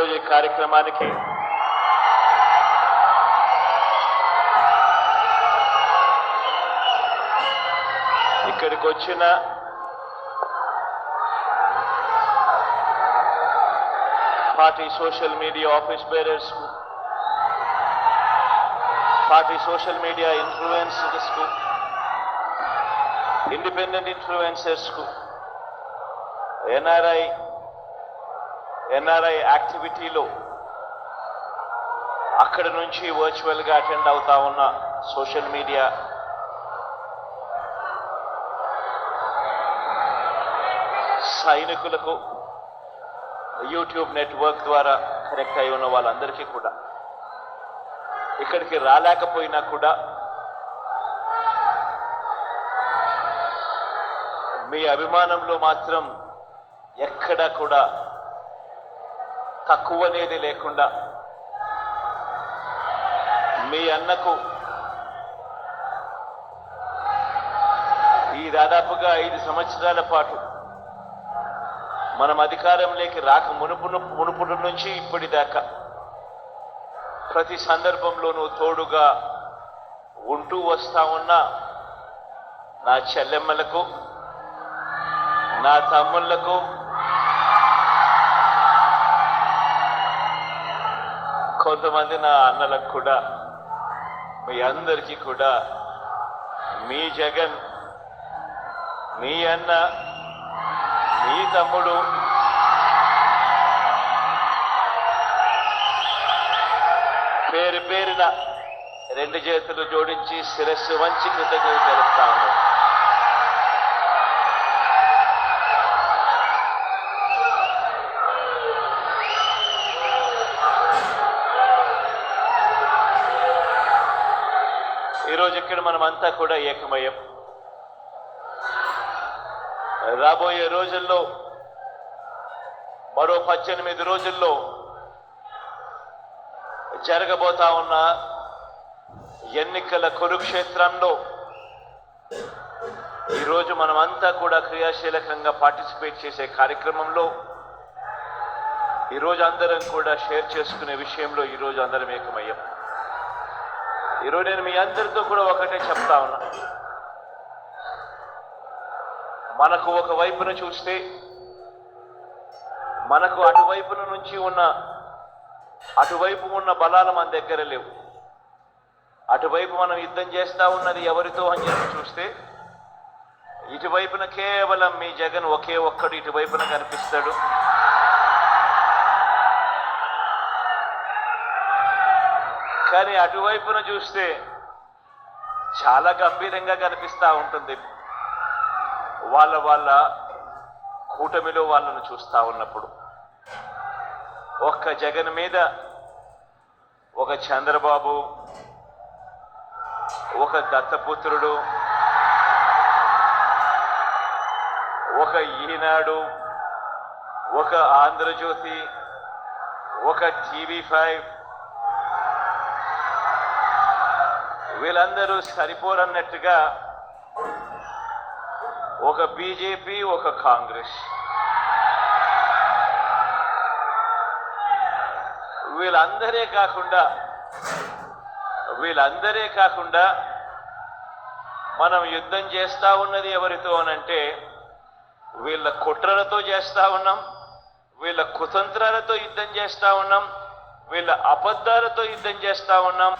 ఈరోజు ఈ కార్యక్రమానికి ఇక్కడికి వచ్చిన party social media office bearers party social media ఇన్ఫ్లుయెన్సర్స్కు independent ఇన్ఫ్లుయెన్సర్స్కు ఎన్ఆర్ఐ ఎన్ఆర్ఐ యాక్టివిటీలో అక్కడ నుంచి వర్చువల్గా అటెండ్ అవుతా ఉన్న సోషల్ మీడియా సైనికులకు యూట్యూబ్ నెట్వర్క్ ద్వారా కనెక్ట్ అయి ఉన్న వాళ్ళందరికీ కూడా. ఇక్కడికి రాలేకపోయినా కూడా మీ అభిమానంలో మాత్రం ఎక్కడా కూడా తక్కువ అనేది లేకుండా మీ అన్నకు ఈ దాదాపుగా ఐదు సంవత్సరాల పాటు మనం అధికారంలోకి రాక మునుపు మునుపుడు నుంచి ఇప్పటిదాకా ప్రతి సందర్భంలోనూ తోడుగా ఉంటూ వస్తా ఉన్న నా చెల్లెమ్మలకు నా తమ్ముళ్ళకు కొంతమంది నా అన్నలకు కూడా మీ అందరికీ కూడా మీ జగన్ మీ అన్న మీ తమ్ముడు పేరు పేరున రెండు చేతులు జోడించి శిరస్సు వంచి కృతజ్ఞతలు తెలుపుతా ఈరోజు ఇక్కడ మనమంతా కూడా ఏకమయం రాబోయే రోజుల్లో మరో పద్దెనిమిది రోజుల్లో జరగబోతా ఉన్న ఎన్నికల కురుక్షేత్రంలో ఈరోజు మనమంతా కూడా క్రియాశీలకంగా పార్టిసిపేట్ చేసే కార్యక్రమంలో ఈరోజు అందరం కూడా షేర్ చేసుకునే విషయంలో ఈరోజు అందరం ఏకమయ్యాం. ఈరోజు నేను మీ అందరితో కూడా ఒకటే చెప్తా ఉన్నా. మనకు ఒక వైపున చూస్తే మనకు అటువైపున నుంచి ఉన్న అటువైపు ఉన్న బలాలు మన దగ్గర లేవు. అటువైపు మనం యుద్ధం చేస్తా ఉన్నది ఎవరితో అని చెప్పి చూస్తే ఇటువైపున కేవలం మీ జగన్ ఒకే ఒక్కడు ఇటువైపున కనిపిస్తాడు. కానీ అటువైపున చూస్తే చాలా గంభీరంగా కనిపిస్తూ ఉంటుంది. వాళ్ళ వాళ్ళ కూటమిలో వాళ్ళను చూస్తా ఉన్నప్పుడు. ఒక్క జగన్ మీద ఒక చంద్రబాబు ఒక దత్తపుత్రుడు ఒక ఈనాడు ఒక ఆంధ్రజ్యోతి ఒక టీవీ ఫైవ్ వీళ్ళందరూ సరిపోరన్నట్టుగా ఒక బీజేపీ ఒక కాంగ్రెస్. వీళ్ళందరే కాకుండా వీళ్ళందరే కాకుండా మనం యుద్ధం చేస్తా ఉన్నది ఎవరితో అనంటే వీళ్ళ కుట్రలతో చేస్తా ఉన్నాం వీళ్ళ కుతంత్రాలతో యుద్ధం చేస్తా ఉన్నాం వీళ్ళ అబద్ధాలతో యుద్ధం చేస్తా ఉన్నాం.